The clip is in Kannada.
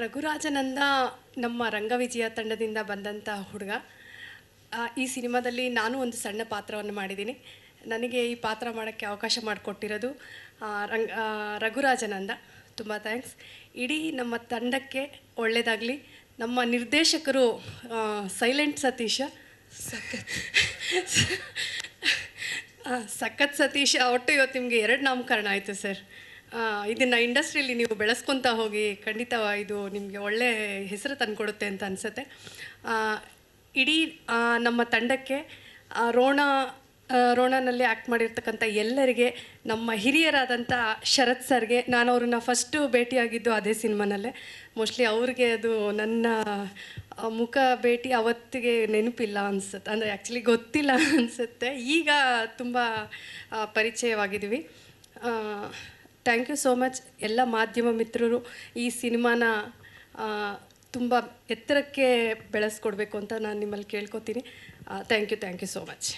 ರಘುರಾಜನಂದ ನಮ್ಮ ರಂಗವಿಜಯ ತಂಡದಿಂದ ಬಂದಂಥ ಹುಡುಗ. ಈ ಸಿನಿಮಾದಲ್ಲಿ ನಾನು ಒಂದು ಸಣ್ಣ ಪಾತ್ರವನ್ನು ಮಾಡಿದ್ದೀನಿ. ನನಗೆ ಈ ಪಾತ್ರ ಮಾಡೋಕ್ಕೆ ಅವಕಾಶ ಮಾಡಿಕೊಟ್ಟಿರೋದು ರಂಗ ರಘುರಾಜನಂದ. ತುಂಬ ಥ್ಯಾಂಕ್ಸ್. ಇಡೀ ನಮ್ಮ ತಂಡಕ್ಕೆ ಒಳ್ಳೆಯದಾಗಲಿ ನಮ್ಮ ನಿರ್ದೇಶಕರು ಸೈಲೆಂಟ್ ಸತೀಶ. ಸಖತ್ ಸಖತ್ ಸತೀಶ ಒಟ್ಟು ಇವತ್ತು ನಿಮಗೆ ಎರಡು ನಾಮಕರಣ ಆಯಿತು ಸರ್. ಇದನ್ನು ಇಂಡಸ್ಟ್ರಿಯಲ್ಲಿ ನೀವು ಬೆಳೆಸ್ಕೊತಾ ಹೋಗಿ ಖಂಡಿತ ಇದು ನಿಮಗೆ ಒಳ್ಳೆ ಹೆಸರು ತಂದುಕೊಡುತ್ತೆ ಅಂತ ಅನಿಸುತ್ತೆ. ಇಡೀ ನಮ್ಮ ತಂಡಕ್ಕೆ ರೋಣ ರೋಣನಲ್ಲಿ ಆ್ಯಕ್ಟ್ ಮಾಡಿರ್ತಕ್ಕಂಥ ಎಲ್ಲರಿಗೆ, ನಮ್ಮ ಹಿರಿಯರಾದಂಥ ಶರತ್ ಸರ್ಗೆ, ನಾನು ಅವ್ರನ್ನ ಫಸ್ಟು ಭೇಟಿಯಾಗಿದ್ದು ಅದೇ ಸಿನಿಮಾನಲ್ಲೇ. ಮೋಸ್ಟ್ಲಿ ಅವ್ರಿಗೆ ಅದು ನನ್ನ ಮುಖ ಭೇಟಿ ಅವತ್ತಿಗೆ ನೆನಪಿಲ್ಲ ಅನ್ಸುತ್ತೆ ಅಂದರೆ ಆ್ಯಕ್ಚುಲಿ ಗೊತ್ತಿಲ್ಲ ಅನಿಸುತ್ತೆ. ಈಗ ತುಂಬ ಪರಿಚಯವಾಗಿದ್ದೀವಿ. ಥ್ಯಾಂಕ್ ಯು ಸೋ ಮಚ್ ಎಲ್ಲ ಮಾಧ್ಯಮ ಮಿತ್ರರು ಈ ಸಿನಿಮಾನ ತುಂಬ ಎತ್ತರಕ್ಕೆ ಬೆಳೆಸ್ಕೊಡ್ಬೇಕು ಅಂತ ನಾನು ನಿಮ್ಮಲ್ಲಿ ಕೇಳ್ಕೊತೀನಿ. Thank you thank you so much